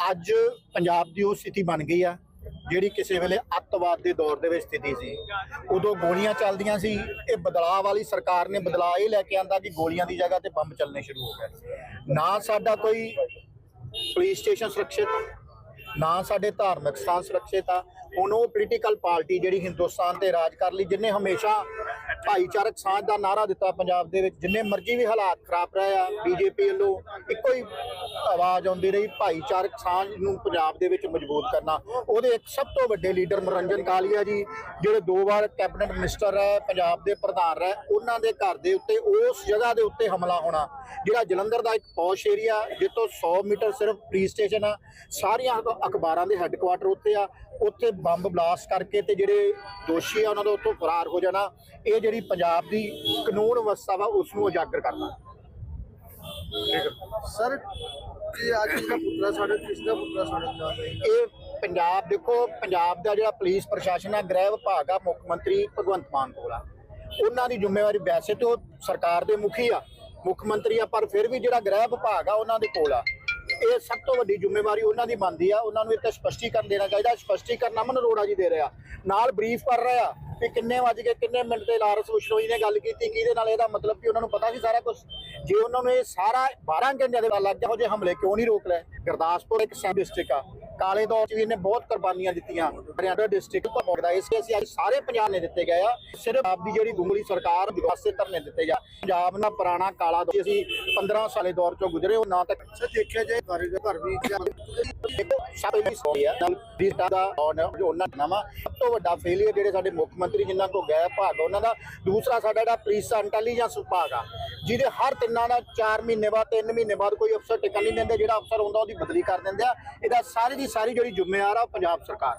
ਅੱਜ ਪੰਜਾਬ ਦੀ ਉਹ ਸਥਿਤੀ ਬਣ ਗਈ ਆ, ਜਿਹੜੀ ਕਿਸੇ ਵੇਲੇ ਅੱਤਵਾਦ ਦੇ ਦੌਰ ਦੇ ਵਿੱਚ ਸਥਿਤੀ ਸੀ। ਉਦੋਂ ਗੋਲੀਆਂ ਚੱਲਦੀਆਂ ਸੀ, ਇਹ ਬਦਲਾਅ ਵਾਲੀ ਸਰਕਾਰ ਨੇ ਬਦਲਾਅ ਇਹ ਲੈ ਕੇ ਆਂਦਾ ਕਿ ਗੋਲੀਆਂ ਦੀ ਜਗ੍ਹਾ ਤੇ ਬੰਬ ਚੱਲਣੇ ਸ਼ੁਰੂ ਹੋ ਗਏ। ਨਾ ਸਾਡਾ ਕੋਈ ਪੁਲਿਸ ਸਟੇਸ਼ਨ ਸੁਰੱਖਿਅਤ ਨਾ ਸਾਡੇ ਧਾਰਮਿਕ ਸਥਾਨ ਸੁਰੱਖਿਅਤ ਆ। ਹੁਣ ਉਹ ਪੋਲੀਟੀਕਲ ਪਾਰਟੀ ਜਿਹੜੀ ਹਿੰਦੁਸਤਾਨ ਤੇ ਰਾਜ ਕਰ ਲਈ, ਜਿਨੇ ਹਮੇਸ਼ਾ ਭਾਈਚਾਰਕ ਸਾਂਝ ਦਾ ਨਾਰਾ ਦਿੱਤਾ ਪੰਜਾਬ ਦੇ ਵਿੱਚ, ਜਿੰਨੇ ਮਰਜ਼ੀ ਵੀ ਹਾਲਾਤ ਖਰਾਬ ਰਹੇ ਆ ਬੀਜੇਪੀ ਵੱਲੋਂ ਇੱਕੋ ਹੀ ਆਵਾਜ਼ ਆਉਂਦੀ ਰਹੀ, ਭਾਈਚਾਰਕ ਸਾਂਝ ਨੂੰ ਪੰਜਾਬ ਦੇ ਵਿੱਚ ਮਜ਼ਬੂਤ ਕਰਨਾ। ਉਹਦੇ ਇੱਕ ਸਭ ਤੋਂ ਵੱਡੇ ਲੀਡਰ ਮਨੋਰੰਜਨ ਕਾਲੀਆ ਜੀ, ਜਿਹੜੇ ਦੋ ਵਾਰ ਕੈਬਨਿਟ ਮਿਨਿਸਟਰ ਰਹੇ ਪੰਜਾਬ ਦੇ ਪ੍ਰਧਾਨ ਰਹੇ ਉਹਨਾਂ ਦੇ ਘਰ ਦੇ ਉੱਤੇ, ਉਸ ਜਗ੍ਹਾ ਦੇ ਉੱਤੇ ਹਮਲਾ ਹੋਣਾ। ਜਿਹੜਾ ਜਲੰਧਰ ਦਾ ਇੱਕ ਪੌਸ਼ ਏਰੀਆ, ਜਿੱਥੋਂ 100 ਮੀਟਰ ਸਿਰਫ ਪੁਲਿਸ ਸਟੇਸ਼ਨ ਆ, ਸਾਰੀਆਂ ਅਖਬਾਰਾਂ ਦੇ ਹੈੱਡਕੁਆਟਰ ਉੱਤੇ ਆ ਉੱਥੇ ਬੰਬ ਬਲਾਸਟ ਕਰਕੇ ਤੇ ਜਿਹੜੇ ਦੋਸ਼ੀ ਆ ਉਹਨਾਂ ਦਾ ਉੱਥੋਂ ਫਰਾਰ ਹੋ ਜਾਣਾ। ਇਹ ਜਿਹੜੀ ਪੰਜਾਬ ਦੀ ਕਾਨੂੰਨ ਵਿਵਸਥਾ ਵਾ ਉਸ ਨੂੰ ਉਜਾਗਰ ਕਰਨਾ। ਸਰ ਇਹ ਅੱਜ ਦਾ ਪੁੱਤਰਾ ਸਾਡੇ ਕਿਸ ਦਾ ਪੁੱਤਰਾ ਸਾਡੇ ਇਹ ਪੰਜਾਬ ਦੇਖੋ ਪੰਜਾਬ ਦਾ ਜਿਹੜਾ ਪੁਲਿਸ ਪ੍ਰਸ਼ਾਸਨ ਆ ਗ੍ਰਹਿ ਵਿਭਾਗ ਆ ਮੁੱਖ ਮੰਤਰੀ ਭਗਵੰਤ ਮਾਨ ਕੋਲ ਆ। ਉਹਨਾਂ ਦੀ ਜ਼ਿੰਮੇਵਾਰੀ ਵੈਸੇ ਤੇ ਉਹ ਸਰਕਾਰ ਦੇ ਮੁਖੀ ਆ। ਮੁੱਖ ਮੰਤਰੀ ਆ ਪਰ ਫਿਰ ਵੀ ਜਿਹੜਾ ਗ੍ਰਹਿ ਵਿਭਾਗ ਆ ਉਹਨਾਂ ਦੇ ਕੋਲ ਆ। ਇਹ ਸਭ ਤੋਂ ਵੱਡੀ ਜ਼ਿੰਮੇਵਾਰੀ ਉਹਨਾਂ ਦੀ ਬਣਦੀ ਆ। ਉਹਨਾਂ ਨੂੰ ਇੱਕ ਸਪਸ਼ਟੀਕਰਨ ਦੇਣਾ ਚਾਹੀਦਾ। ਸਪਸ਼ਟੀਕਰਨ ਅਮਨ ਅਰੋੜਾ ਜੀ ਦੇ ਰਿਹਾ ਨਾਲ ਬਰੀਫ ਕਰ ਰਿਹਾ ਵੀ ਕਿੰਨੇ ਵਜ ਕੇ ਕਿੰਨੇ ਮਿੰਟ ਤੇ ਲਾਰੈਂਸ ਬਿਸ਼ਨੋਈ ਨੇ ਗੱਲ ਕੀਤੀ, ਕਿਹਦੇ ਨਾਲ ਇਹਦਾ ਮਤਲਬ ਕਿ ਉਹਨਾਂ ਨੂੰ ਪਤਾ ਸੀ ਸਾਰਾ ਕੁਝ ਜੇ ਉਹਨਾਂ ਨੂੰ ਇਹ ਸਾਰਾ 12 ਘੰਟਿਆਂ ਦੇ ਬਾਅਦ ਲੱਗ ਗਿਆ ਉਹ ਜੇ ਹਮਲੇ ਕਿਉਂ ਨਹੀਂ ਰੋਕ ਲਏ? ਗੁਰਦਾਸਪੁਰ ਇੱਕ ਸਬ ਡਿਸਟ੍ਰਿਕਟ ਆ। ਕਾਲੇ ਦੌਰ 'ਚ ਵੀ ਇਹਨੇ ਬਹੁਤ ਕੁਰਬਾਨੀਆਂ ਦਿੱਤੀਆਂ। ਹਰਿਆਣਾ ਡਿਸਟ੍ਰਿਕਟ ਤੋਂ ਭੋਗਦਾ ਇਸ ਲਈ ਅਸੀਂ ਅੱਜ ਸਾਰੇ ਪੰਜਾਬ ਨੇ ਦਿੱਤੇ ਗਏ ਆ। ਸਿਰਫ ਆਪ ਦੀ ਜਿਹੜੀ ਗੁੰਗਲੀ ਸਰਕਾਰ ਵਾਸਤੇ ਧਰਨੇ ਦਿੱਤੇ ਜਾ ਪੰਜਾਬ ਦਾ ਪੁਰਾਣਾ ਕਾਲਾ ਦੌਰ ਅਸੀਂ 15 ਸਾਲੇ ਦੌਰ ਚੋਂ ਗੁਜ਼ਰੇ ਉਹ ਨਾ ਸਰ ਦੇਖਿਆ ਜਾਏ ਘਰ ਵੀ ਜਾਂ- ਦਾ ਉਹਨਾਂ ਦਾ ਸਭ ਤੋਂ ਵੱਡਾ ਫੇਲਿਅਰ ਜਿਹੜੇ ਸਾਡੇ ਮੁੱਖ ਮੰਤਰੀ ਜਿਨ੍ਹਾਂ ਕੋ ਗਏ ਭਾਗ ਉਹਨਾਂ ਦਾ ਦੂਸਰਾ ਸਾਡਾ ਜਿਹੜਾ ਪੁਲਿਸ ਇੰਟੈਲੀਜੈਂਸ ਵਿਭਾਗ ਆ। ਜਿਹਦੇ ਹਰ ਤਿੰਨਾਂ ਦਾ 4 ਮਹੀਨੇ ਬਾਅਦ 3 ਮਹੀਨੇ ਬਾਅਦ ਕੋਈ ਅਫਸਰ ਟਿਕਣ ਨਹੀਂ ਦਿੰਦੇ, ਜਿਹੜਾ ਅਫਸਰ ਹੁੰਦਾ ਉਹਦੀ ਬਦਲੀ ਕਰ ਦਿੰਦੇ ਆ। ਇਹਦਾ ਸਾਰੀ ਦੀ ਸਾਰੀ ਜਿਹੜੀ ਜ਼ਿੰਮੇਵਾਰ ਆ ਪੰਜਾਬ ਸਰਕਾਰ।